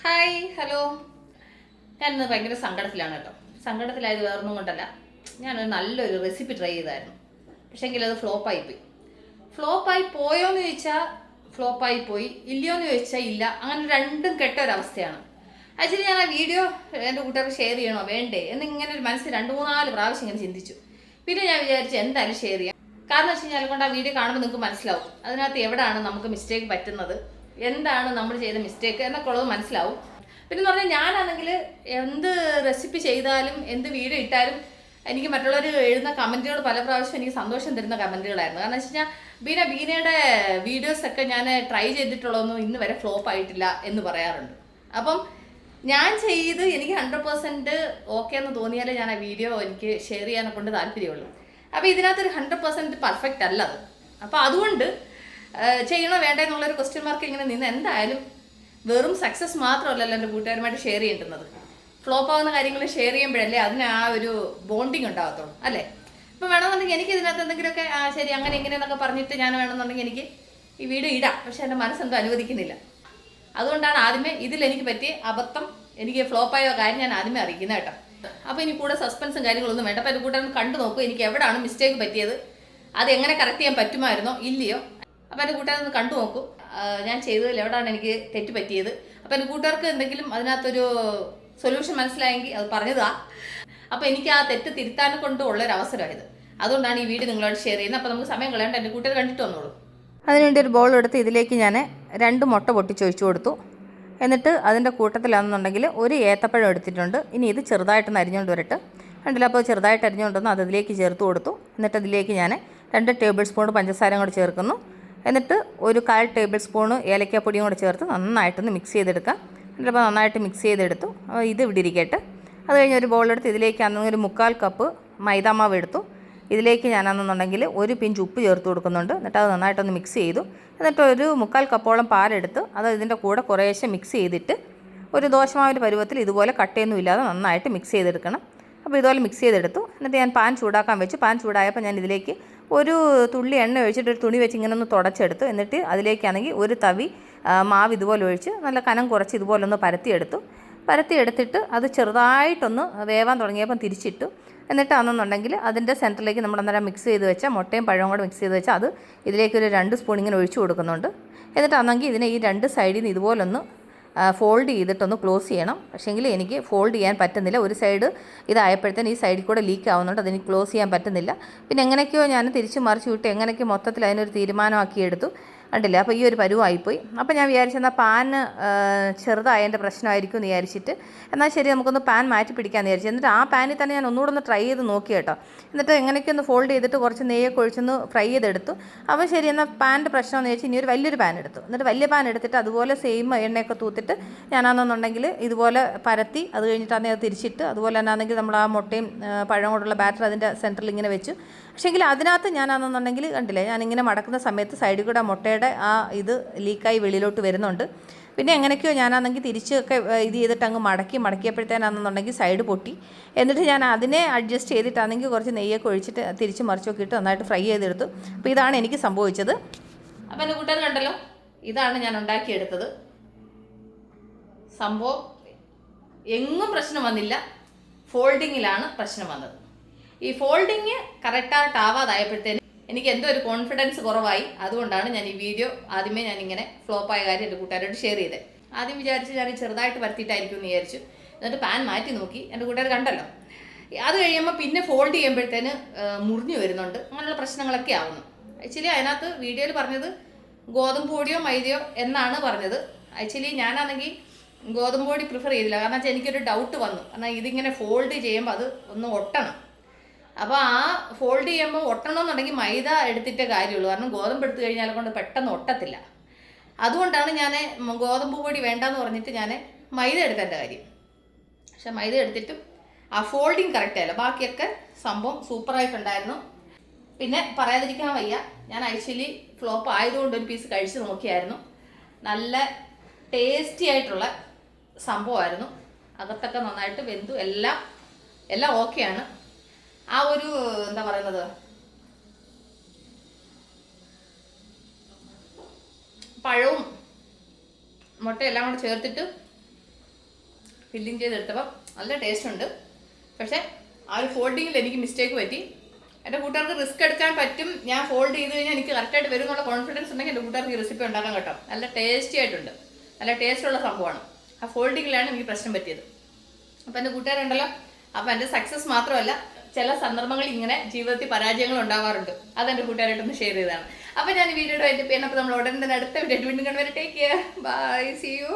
Hi hello ഞാനിന്ന് ഭയങ്കര സങ്കടത്തിലാണ് കേട്ടോ. സങ്കടത്തിലായത് വേറൊന്നും കൊണ്ടല്ല. ഞാനൊരു നല്ലൊരു റെസിപ്പി ട്രൈ ചെയ്തായിരുന്നു. പക്ഷേങ്കിൽ അത് ഫ്ലോപ്പായി പോയി. ഫ്ലോപ്പായി പോയോന്ന് ചോദിച്ചാൽ ഫ്ലോപ്പായി പോയി. ഇല്ലയോ എന്ന് ചോദിച്ചാൽ ഇല്ല. അങ്ങനെ രണ്ടും കെട്ട ഒരവസ്ഥയാണ്. ആക്ച്വലി ഞാൻ ആ വീഡിയോ എന്റെ കൂട്ടുകാർക്ക് ഷെയർ ചെയ്യണോ? വേണ്ടേ. എന്നിങ്ങനെ ഒരു മനസ്സിൽ രണ്ട് മൂന്നാൽ പ്രാവശ്യം ഇങ്ങനെ ചിന്തിച്ചു. പിന്നെ ഞാൻ വിചാരിച്ചു എന്തായാലും ഷെയർ ചെയ്യാം. കാരണം വെച്ച് കഴിഞ്ഞാൽ കൊണ്ട് ആ വീഡിയോ കാണുമ്പോൾ നിങ്ങൾക്ക് മനസ്സിലാവും. അതിനകത്ത് എവിടെയാണ് നമുക്ക് മിസ്റ്റേക്ക് പറ്റുന്നത്? എന്താണ് നമ്മൾ ചെയ്ത മിസ്റ്റേക്ക് എന്നൊക്കെ ഉള്ളത് മനസ്സിലാവും. പിന്നെ എന്ന് പറഞ്ഞാൽ ഞാനാണെങ്കിൽ എന്ത് റെസിപ്പി ചെയ്താലും എന്ത് വീഡിയോ ഇട്ടാലും എനിക്ക് മറ്റുള്ളവർ എഴുതുന്ന കമന്റുകൾ പല പ്രാവശ്യം എനിക്ക് സന്തോഷം തരുന്ന കമന്റുകളായിരുന്നു കാരണം വെച്ച് കഴിഞ്ഞാൽ ബീന ബീനയുടെ വീഡിയോസ് ഒക്കെ ഞാൻ ട്രൈ ചെയ്തിട്ടുള്ളതൊന്നും ഇന്ന് വരെ ഫ്ലോപ്പ് ആയിട്ടില്ല എന്ന് പറയാറുണ്ട്. അപ്പം ഞാൻ ചെയ്ത് എനിക്ക് ഹൺഡ്രഡ് പെർസെന്റ് ഓക്കെ എന്ന് തോന്നിയാലേ ഞാൻ ആ വീഡിയോ എനിക്ക് ഷെയർ ചെയ്യാനെ കൊണ്ട് താല്പര്യമുള്ളൂ. അപ്പോൾ ഇതിനകത്തൊരു ഹൺഡ്രഡ് പെർസെന്റ് പെർഫെക്റ്റ് അല്ല അത്. അപ്പോൾ അതുകൊണ്ട് ചെയ്യണോ വേണ്ട എന്നുള്ളൊരു ക്വസ്റ്റ്യൻ മാർക്ക് ഇങ്ങനെ നിന്ന് എന്തായാലും വെറും സക്സസ് മാത്രമല്ലല്ലോ എന്റെ കൂട്ടുകാരുമായിട്ട് ഷെയർ ചെയ്യേണ്ടുന്നത്. ഫ്ലോപ്പ് ആവുന്ന കാര്യങ്ങൾ ഷെയർ ചെയ്യുമ്പോഴല്ലേ അതിന് ആ ഒരു ബോണ്ടിങ് ഉണ്ടാകത്തുള്ളൂ അല്ലേ? ഇപ്പം വേണമെന്നുണ്ടെങ്കിൽ എനിക്ക് ഇതിനകത്ത് എന്തെങ്കിലുമൊക്കെ ആ ശരി അങ്ങനെ ഇങ്ങനെ എന്നൊക്കെ പറഞ്ഞിട്ട് ഞാൻ വേണമെന്നുണ്ടെങ്കിൽ എനിക്ക് ഈ വീഡിയോ ഇടാം പക്ഷെ എന്റെ മനസ്സെന്തോ അനുവദിക്കുന്നില്ല. അതുകൊണ്ടാണ് ആദ്യമേ ഇതിൽ എനിക്ക് പറ്റിയ അബദ്ധം എനിക്ക് ഫ്ലോപ്പായ കാര്യം ഞാൻ ആദ്യമേ അറിയിക്കുന്നത് കേട്ടോ. അപ്പോൾ ഇനി കൂടെ സസ്പെൻസും കാര്യങ്ങളൊന്നും വേണ്ട. അപ്പോൾ എന്റെ കൂട്ടുകാരൻ കണ്ടു നോക്കൂ എനിക്ക് എവിടെയാണ് മിസ്റ്റേക്ക് പറ്റിയത്? അത് എങ്ങനെ കറക്റ്റ് ചെയ്യാൻ പറ്റുമായിരുന്നോ? ഇല്ലയോ? അപ്പോൾ എന്റെ കൂട്ടുകാരൊന്ന് കണ്ടു നോക്കും. ഞാൻ ചെയ്തതിൽ എവിടെയാണ് എനിക്ക് തെറ്റ് പറ്റിയത്. അപ്പം എന്റെ കൂട്ടുകാർക്ക് എന്തെങ്കിലും അതിനകത്തൊരു സൊല്യൂഷൻ മനസ്സിലായെങ്കിൽ അത് പറഞ്ഞതാ. അപ്പം എനിക്ക് ആ തെറ്റ് തിരുത്താൻ കൊണ്ട് ഉള്ളൊരു അവസരമായത്. അതുകൊണ്ടാണ് ഈ വീഡിയോ നിങ്ങളോട് ഷെയർ ചെയ്യുന്നത്. അപ്പം നമുക്ക് സമയം കളയാണ്ട് എന്റെ കൂട്ടുകാർ കണ്ടിട്ട് വന്നോളൂ. അതിനുവേണ്ടി ഒരു ബോൾ എടുത്ത് ഇതിലേക്ക് ഞാൻ രണ്ട് മുട്ട പൊട്ടിച്ചൊഴിച്ചു കൊടുത്തു. എന്നിട്ട് അതിന്റെ കൂട്ടത്തിലാണെന്നുണ്ടെങ്കിൽ ഒരു ഏത്തപ്പഴം എടുത്തിട്ടുണ്ട്. ഇനി ഇത് ചെറുതായിട്ടൊന്ന് അരിഞ്ഞുകൊണ്ട് വരട്ട്. കണ്ടില്ല? അപ്പോൾ ചെറുതായിട്ട് അരിഞ്ഞുകൊണ്ടൊന്ന് അത് അതിലേക്ക് ചേർത്ത് കൊടുത്തു. എന്നിട്ട് അതിലേക്ക് ഞാൻ രണ്ട് ടേബിൾ സ്പൂൺ പഞ്ചസാരയും കൂടെ ചേർക്കുന്നു. എന്നിട്ട് ഒരു കാൽ ടേബിൾ സ്പൂണ് ഏലക്കാപ്പൊടിയും കൂടെ ചേർത്ത് നന്നായിട്ടൊന്ന് മിക്സ് ചെയ്തെടുക്കാം എന്നിട്ടപ്പോൾ നന്നായിട്ട് മിക്സ് ചെയ്തെടുത്തു. ഇത് ഇവിടെ ഇരിക്കട്ടെ. അത് കഴിഞ്ഞ് ഒരു ബോളെടുത്ത് ഇതിലേക്ക് അന്ന് ഒരു മുക്കാൽ കപ്പ് മൈദാമാവ് എടുത്തു. ഇതിലേക്ക് ഞാനാണെന്നുണ്ടെങ്കിൽ ഒരു പിഞ്ച് ഉപ്പ് ചേർത്ത് കൊടുക്കുന്നുണ്ട്. എന്നിട്ട് അത് നന്നായിട്ടൊന്ന് മിക്സ് ചെയ്തു. എന്നിട്ട് ഒരു മുക്കാൽ കപ്പോളം പാലെടുത്ത് അത് ഇതിന്റെ കൂടെ കുറേശ്ശെ മിക്സ് ചെയ്തിട്ട് ഒരു ദോശമാവിന്റെ പരുവത്തിൽ ഇതുപോലെ കട്ടയൊന്നും ഇല്ലാതെ നന്നായിട്ട് മിക്സ് ചെയ്തെടുക്കണം. അപ്പോൾ ഇതുപോലെ മിക്സ് ചെയ്തെടുത്തു. എന്നിട്ട് ഞാൻ പാൻ ചൂടാക്കാൻ വെച്ചു. പാൻ ചൂടായപ്പോൾ ഞാൻ ഇതിലേക്ക് ഒരു തുള്ളി എണ്ണ ഒഴിച്ചിട്ട് ഒരു തുണി വെച്ച് ഇങ്ങനെ ഒന്ന് തുടച്ചെടുത്തു. എന്നിട്ട് അതിലേക്കാണെങ്കിൽ ഒരു തവി മാവ് ഇതുപോലെ ഒഴിച്ച് നല്ല കനം കുറച്ച് ഇതുപോലെ ഒന്ന് പരത്തിയെടുത്തു. പരത്തിയെടുത്തിട്ട് അത് ചെറുതായിട്ടൊന്ന് വേവാൻ തുടങ്ങിയപ്പം തിരിച്ചിട്ടു. എന്നിട്ട് അന്നെന്നുണ്ടെങ്കിൽ അതിന്റെ സെന്ററിലേക്ക് നമ്മൾ അന്നേരം മിക്സ് ചെയ്ത് വെച്ചാൽ മുട്ടയും പഴവും കൂടെ മിക്സ് ചെയ്ത് വെച്ചാൽ അത് ഇതിലേക്ക് ഒരു രണ്ട് സ്പൂൺ ഇങ്ങനെ ഒഴിച്ചു കൊടുക്കുന്നുണ്ട്. എന്നിട്ട് അന്നെങ്കിൽ ഇതിനെ ഈ രണ്ട് സൈഡിൽ നിന്ന് ഇതുപോലൊന്ന് ഫോൾഡ് ചെയ്തിട്ടൊന്ന് ക്ലോസ് ചെയ്യണം. പക്ഷേങ്കിൽ എനിക്ക് ഫോൾഡ് ചെയ്യാൻ പറ്റുന്നില്ല. ഒരു സൈഡ് ഇതായപ്പോഴത്തേന് ഈ സൈഡിൽ കൂടെ ലീക്ക് ആവുന്നുണ്ട് അതെനിക്ക് ക്ലോസ് ചെയ്യാൻ പറ്റുന്നില്ല. പിന്നെ എങ്ങനെയൊക്കെയോ ഞാൻ തിരിച്ചു മറിച്ച് വിട്ട് എങ്ങനെയൊക്കെ മൊത്തത്തിൽ അതിനൊരു തീരുമാനമാക്കി എടുത്തു കണ്ടില്ല? അപ്പോൾ ഈ ഒരു പരുവായിപ്പോയി. അപ്പോൾ ഞാൻ വിചാരിച്ചു എന്നാൽ പാൻ ചെറുതായതിന്റെ പ്രശ്നമായിരിക്കും എന്ന് വിചാരിച്ചിട്ട് എന്നാൽ ശരി നമുക്കൊന്ന് പാൻ മാറ്റി പിടിക്കാമെന്ന് വിചാരിച്ചു. എന്നിട്ട് ആ പാനിൽ തന്നെ ഞാൻ ഒന്നുകൂടെ ഒന്ന് ട്രൈ ചെയ്ത് നോക്കി കേട്ടോ. എന്നിട്ട് എങ്ങനെയൊക്കെ ഒന്ന് ഫോൾഡ് ചെയ്തിട്ട് കുറച്ച് നെയ്യൊക്കെ ഒഴിച്ചൊന്ന് ഫ്രൈ ചെയ്തെടുത്തു. അപ്പോൾ ശരി എന്നാൽ പാന്റെ പ്രശ്നമെന്ന് വെച്ചാൽ ഇനി ഒരു വലിയൊരു പാൻ എടുത്തു. എന്നിട്ട് വലിയ പാൻ എടുത്തിട്ട് അതുപോലെ സെയിം എണ്ണയൊക്കെ തൂത്തിട്ട് ഞാനാണെന്നുണ്ടെങ്കിൽ ഇതുപോലെ പരത്തി അത് കഴിഞ്ഞിട്ട് അത് തിരിച്ചിട്ട് അതുപോലെ തന്നെ ആണെങ്കിൽ നമ്മൾ ആ മുട്ടയും പഴം കൊണ്ടുള്ള ബാറ്റർ അതിന്റെ സെന്ററിൽ ഇങ്ങനെ വെച്ചു. പക്ഷേ പക്ഷേങ്കിൽ അതിനകത്ത് ഞാനാണെന്നുണ്ടെങ്കിൽ കണ്ടില്ലേ ഞാനിങ്ങനെ മടക്കുന്ന സമയത്ത് സൈഡിൽ കൂടെ ആ മുട്ടയുടെ ആ ഇത് ലീക്കായി വെളിയിലോട്ട് വരുന്നുണ്ട്. പിന്നെ എങ്ങനെയൊക്കെയോ ഞാനാണെങ്കിൽ തിരിച്ചൊക്കെ ഇത് ചെയ്തിട്ട് അങ്ങ് മടക്കി മടക്കിയപ്പോഴത്തേനാണെന്നുണ്ടെങ്കിൽ സൈഡ് പൊട്ടി. എന്നിട്ട് ഞാൻ അതിനെ അഡ്ജസ്റ്റ് ചെയ്തിട്ടാണെങ്കിൽ കുറച്ച് നെയ്യൊക്കെ ഒഴിച്ചിട്ട് തിരിച്ച് മറിച്ചൊക്കെ ഇട്ട് നന്നായിട്ട് ഫ്രൈ ചെയ്തെടുത്തു. അപ്പോൾ ഇതാണ് എനിക്ക് സംഭവിച്ചത്. അപ്പോൾ എന്റെ കൂട്ടുകാർ കണ്ടല്ലോ? ഇതാണ് ഞാൻ ഉണ്ടാക്കിയെടുത്തത്. സംഭവം എങ്ങും പ്രശ്നം വന്നില്ല. ഫോൾഡിങ്ങിലാണ് പ്രശ്നം വന്നത്. ഈ ഫോൾഡിങ് കറക്റ്റായിട്ട് ആവാതായപ്പോഴത്തേന് എനിക്ക് എന്തോ ഒരു കോൺഫിഡൻസ് കുറവായി. അതുകൊണ്ടാണ് ഞാൻ ഈ വീഡിയോ ആദ്യമേ ഞാൻ ഇങ്ങനെ ഫ്ലോപ്പ് ആയ കാര്യം എന്റെ കൂട്ടുകാരോട് ഷെയർ ചെയ്തത് ആദ്യം വിചാരിച്ച് ഞാൻ ചെറുതായിട്ട് വരുത്തിയിട്ടായിരിക്കും എന്ന് വിചാരിച്ചു. എന്നിട്ട് പാൻ മാറ്റി നോക്കി. എന്റെ കൂട്ടുകാർ കണ്ടല്ലോ. അത് കഴിയുമ്പോൾ പിന്നെ ഫോൾഡ് ചെയ്യുമ്പോഴത്തേന് മുറിഞ്ഞു വരുന്നുണ്ട്. അങ്ങനെയുള്ള പ്രശ്നങ്ങളൊക്കെ ആവുന്നു. ആക്ച്വലി അതിനകത്ത് വീഡിയോയിൽ പറഞ്ഞത് ഗോതമ്പ് പൊടിയോ മൈദയോ എന്നാണ് പറഞ്ഞത്. ആക്ച്വലി ഞാനാണെങ്കിൽ ഗോതമ്പ് പൊടി പ്രിഫർ ചെയ്തില്ല. കാരണം വെച്ചാൽ എനിക്കൊരു ഡൗട്ട് വന്നു. കാരണം ഇതിങ്ങനെ ഫോൾഡ് ചെയ്യുമ്പോൾ അത് ഒന്ന് ഒട്ടണം. അപ്പോൾ ആ ഫോൾഡ് ചെയ്യുമ്പോൾ ഒട്ടണം ഒട്ടണമെന്നുണ്ടെങ്കിൽ മൈദ എടുത്തിട്ടേ കാര്യമുള്ളൂ. കാരണം ഗോതമ്പ് എടുത്തു കഴിഞ്ഞാൽ കൊണ്ട് പെട്ടെന്ന് ഒട്ടത്തില്ല. അതുകൊണ്ടാണ് ഞാൻ ഗോതമ്പ് പൊടി വേണ്ടെന്ന് പറഞ്ഞിട്ട് ഞാൻ മൈദ എടുത്തതിന്റെ കാര്യം. പക്ഷെ മൈദ എടുത്തിട്ടും ആ ഫോൾഡിങ് കറക്റ്റ് ആയില്ല. ബാക്കിയൊക്കെ സംഭവം സൂപ്പറായിട്ടുണ്ടായിരുന്നു. പിന്നെ പറയാതിരിക്കാൻ വയ്യ. ഞാൻ ആക്ച്വലി ഫ്ലോപ്പ് ആയതുകൊണ്ട് ഒരു പീസ് കഴിച്ച് നോക്കിയായിരുന്നു. നല്ല ടേസ്റ്റി ആയിട്ടുള്ള സംഭവമായിരുന്നു. അകത്തൊക്കെ നന്നായിട്ട് വെന്തു. എല്ലാം എല്ലാം ഓക്കെയാണ് ആ ഒരു എന്താ പറയുന്നത്? പഴവും മുട്ടയെല്ലാം കൂടെ ചേർത്തിട്ട് ഫില്ലിങ് ചെയ്തെടുത്തപ്പോൾ നല്ല ടേസ്റ്റ് ഉണ്ട്. പക്ഷേ ആ ഒരു ഫോൾഡിങ്ങിൽ എനിക്ക് മിസ്റ്റേക്ക് പറ്റി. എന്റെ കൂട്ടുകാർക്ക് റിസ്ക് എടുക്കാൻ പറ്റും. ഞാൻ ഫോൾഡ് ചെയ്ത് കഴിഞ്ഞാൽ എനിക്ക് കറക്റ്റായിട്ട് വരും എന്നുള്ള കോൺഫിഡൻസ് ഉണ്ടെങ്കിൽ എന്റെ കൂട്ടുകാർക്ക് ഈ റെസിപ്പി ഉണ്ടാക്കാൻ കേട്ടോ. നല്ല ടേസ്റ്റി ആയിട്ടുണ്ട്. നല്ല ടേസ്റ്റുള്ള സംഭവമാണ്. ആ ഫോൾഡിങ്ങിലാണ് എനിക്ക് പ്രശ്നം പറ്റിയത്. അപ്പം എന്റെ കൂട്ടുകാരുണ്ടല്ലോ. അപ്പം എന്റെ സക്സസ് മാത്രമല്ല ചില സന്ദർഭങ്ങളിൽ ഇങ്ങനെ ജീവിതത്തിൽ പരാജയങ്ങൾ ഉണ്ടാവാറുണ്ട്. അതെന്റെ കൂട്ടുകാരായിട്ടൊന്ന് ഷെയർ ചെയ്തതാണ്. അപ്പൊ ഞാൻ ഈ വീഡിയോയുടെ എന്റെ പേര് അപ്പോൾ നമ്മൾ ഉടനെ തന്നെ അടുത്ത വീഡിയോ വീണ്ടും കണ്ടുവരെ take care bye see you